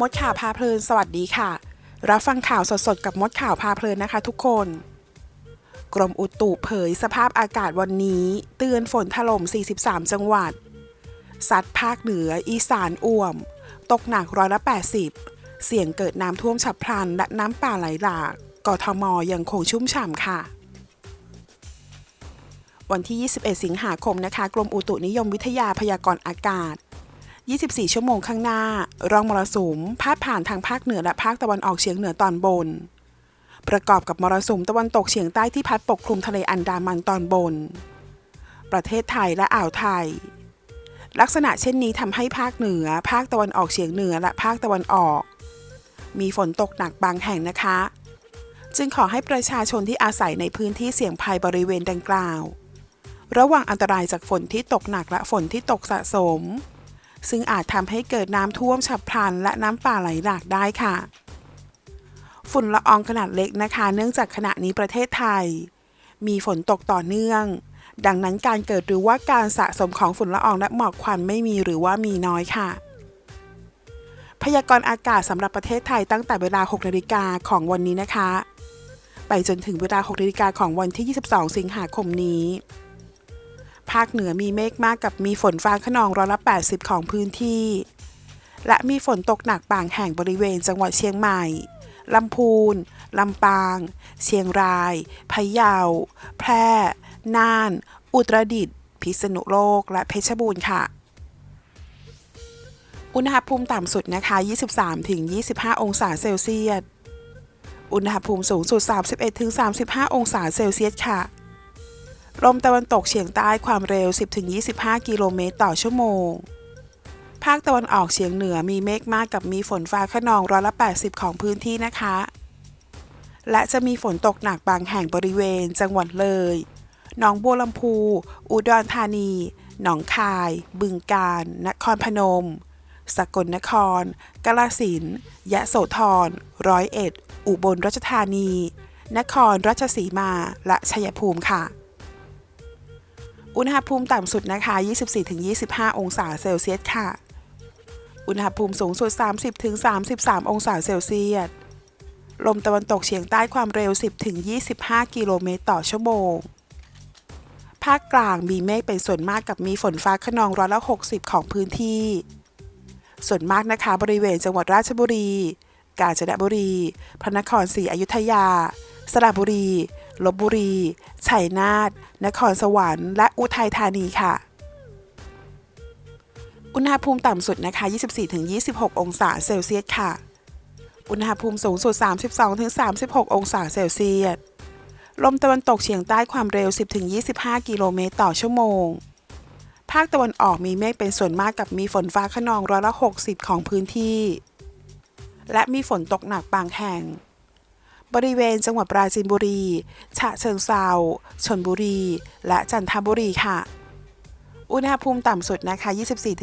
มดข่าวพาเพลินสวัสดีค่ะ รับฟังข่าวสดๆกับมดข่าวพาเพลินนะคะทุกคน กรมอุตุเผยสภาพอากาศวันนี้ เตือนฝนถล่ม 43 จังหวัด สัตว์ภาคเหนือ อีสานอ่วม ตกหนักร้อยละ 80 เสี่ยงเกิดน้ำท่วมฉับพลันและน้ำป่าไหลหลากกทมยังคงชุ่มฉ่ำค่ะวันที่ 21 สิงหาคมนะคะ กรมอุตุนิยมวิทยาพยากรณ์อากาศ 24 ชั่วโมงข้างหน้า ร่องมรสุมพาดผ่านทางภาคเหนือและภาคตะวันออกเฉียงเหนือตอนบน ประกอบกับมรสุมตะวันตกเฉียงใต้ที่พัดปกคลุมทะเลอันดามันตอนบน ประเทศไทยและอ่าวไทย ลักษณะเช่นนี้ทำให้ภาคเหนือ ภาคตะวันออกเฉียงเหนือและภาคตะวันออก มีฝนตกหนักบางแห่งนะคะ จึงขอให้ประชาชนที่อาศัยในพื้นที่เสี่ยงภัยบริเวณดังกล่าว ระวังอันตรายจากฝนที่ตกหนักและฝนที่ตกสะสม ซึ่งอาจทำให้เกิดน้ำท่วมฉับพลัน และน้ำป่าไหลหลากได้ค่ะ ฝุ่นละอองขนาดเล็กนะคะ เนื่องจากขณะนี้ประเทศไทย มีฝนตกต่อเนื่อง ดังนั้นการเกิดหรือว่าการสะสมของฝุ่นละอองและหมอกควันไม่มีหรือว่ามีน้อยค่ะ พยากรณ์อากาศสำหรับประเทศไทยตั้งแต่เวลา 6นาฬิกาของวันนี้นะคะ ไปจนถึงเวลา 6นาฬิกาของวันที่ 22 สิงหาคมนี้ ภาคเหนือมีเมฆมากกับมีฝนฟ้าขนองร้อยละ 80 ของพื้นที่ และมีฝนตกหนักบางแห่งบริเวณจังหวัดเชียงใหม่ลำพูน ลำปาง เชียงราย พะเยา แพร่ น่าน อุตรดิตถ์ พิษณุโลก และเพชรบูรณ์ค่ะ อุณหภูมิต่ำสุดนะคะ 23-25 องศาเซลเซียส อุณหภูมิสูงสุด 31-35 องศาเซลเซียสค่ะ ลมตะวันตกเฉียงใต้ความเร็ว 10-25 กิโลเมตรต่อชั่วโมง ภาคตะวันออกเฉียงเหนือมีเมฆมากกับมีฝนฟ้าขนองร้อยละ 80 ของพื้นที่นะคะ และจะมีฝนตกหนักบางแห่งบริเวณ จังหวัดเลย หนองบัวลำพู อุดรธานี หนองคาย บึงกาฬ นครพนม สกลนคร กาฬสินธุ์ยะโสธร ร้อยเอ็ด อุบลราชธานี นครราชสีมา และชัยภูมิค่ะ อุณหภูมิต่ำสุดนะคะ 24-25 องศาเซลเซียสค่ะ อุณหภูมิสูงสุด 30-33 องศาเซลเซียส ลมตะวันตกเฉียงใต้ความเร็ว 10-25 กิโลเมตรต่อชั่วโมง ภาคกลางมีเมฆเป็นส่วนมากกับมีฝนฟ้าขนองร้อยละ 60 ของพื้นที่ ส่วนมากนะคะบริเวณจังหวัดราชบุรี กาญจนบุรี พระนครศรีอยุธยา สระบุรี ลบบุรี ชัยนาท นครสวรรค์ และอุทัยธานีค่ะ อุณหภูมิต่ำสุดนะคะ 24-26 องศาเซลเซียสค่ะ อุณหภูมิสูงสุด 32-36 องศาเซลเซียส ลมตะวันตกเฉียงใต้ความเร็ว 10-25 กิโลเมตรต่อชั่วโมง ภาคตะวันออกมีเมฆเป็นส่วนมากกับมีฝนฟ้าขนองร้อยละ 60 ของพื้นที่ และมีฝนตกหนักบางแห่ง บริเวณจังหวัดปราจีนบุรี ฉะเชิงเซาชนบุรี และจันทบุรีค่ะ อุณหภูมิต่ำสุดนะคะ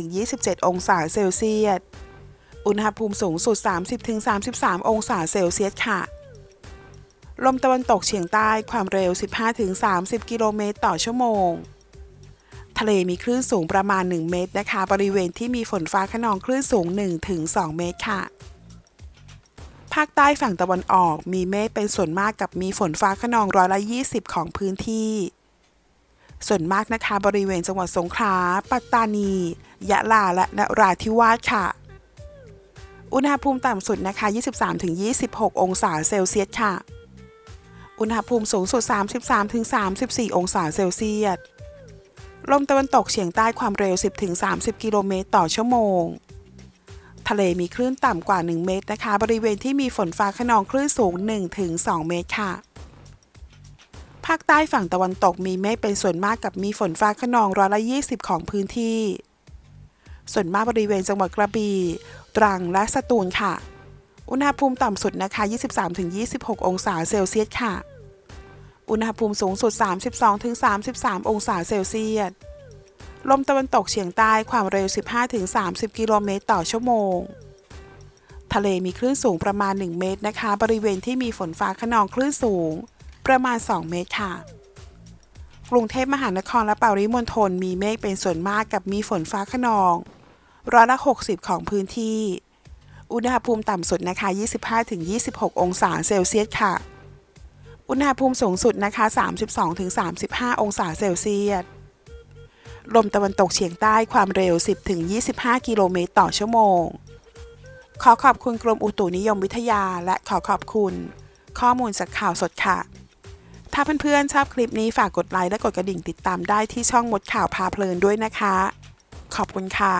24-27 องศาเซลเซียส อุณหภูมิสูงสุด 30-33 องศาเซลเซียสค่ะ ลมตะวันตกเฉียงใต้ความเร็ว 15-30 กิโลเมตรต่อชั่วโมง ทะเลมีคลื่นสูงประมาณ 1 เมตรนะคะ บริเวณที่มีฝนฟ้าขนองคลื่นสูง 1-2 เมตรค่ะ ภาคใต้ฝั่งตะวันออกมีเมฆเป็นส่วนมากกับมีฝนฟ้าขนองร้อยละ20ของพื้นที่ ส่วนมากนะคะบริเวณจังหวัดสงขลา ปัตตานี ยะลาและนราธิวาสค่ะ อุณหภูมิต่ำสุดนะคะ 23-26 องศาเซลเซียสค่ะ อุณหภูมิสูงสุด 33-34 องศาเซลเซียส ลมตะวันตกเฉียงใต้ความเร็ว 10-30 กิโลเมตรต่อชั่วโมง ทะเลมีคลื่นต่ำกว่า 1 เมตรนะคะ บริเวณที่มีฝนฟ้าขนองคลื่นสูง 1-2 เมตรค่ะ ภาคใต้ฝั่งตะวันตกมีเมฆเป็นส่วนมากกับมีฝนฟ้าขนองร้อยละ20 ของพื้นที่ ส่วนมากบริเวณจังหวัดกระบี่ตรังและสตูลค่ะ อุณหภูมิต่ำสุดนะคะ 23-26 องศาเซลเซียสค่ะ อุณหภูมิสูงสุด 32-33 องศาเซลเซียส ลมตะวันตกเฉียงใต้ความเร็ว 15-30 กิโลเมตรต่อชั่วโมง ทะเลมีคลื่นสูงประมาณ 1 เมตรนะคะ บริเวณที่มีฝนฟ้าขนองคลื่นสูง ประมาณ 2 เมตรค่ะ กรุงเทพมหานครและปริมณฑลมีเมฆเป็นส่วนมากกับมีฝนฟ้าขนองร้อยละ 60 ของพื้นที่ อุณหภูมิต่ำสุดนะคะ 25-26 องศาเซลเซียสค่ะ อุณหภูมิสูงสุดนะคะ 32-35 องศาเซลเซียส ลมตะวันตกเฉียงใต้ความเร็ว 10-25 กิโลเมตรต่อชั่วโมง ขอขอบคุณกรมอุตุนิยมวิทยาและขอขอบคุณ ข้อมูลจากข่าวสดค่ะ ถ้าเพื่อนๆชอบคลิปนี้ฝากกดไลค์และกดกระดิ่งติดตามได้ที่ช่องมดข่าวพาเพลินด้วยนะคะ ขอบคุณค่ะ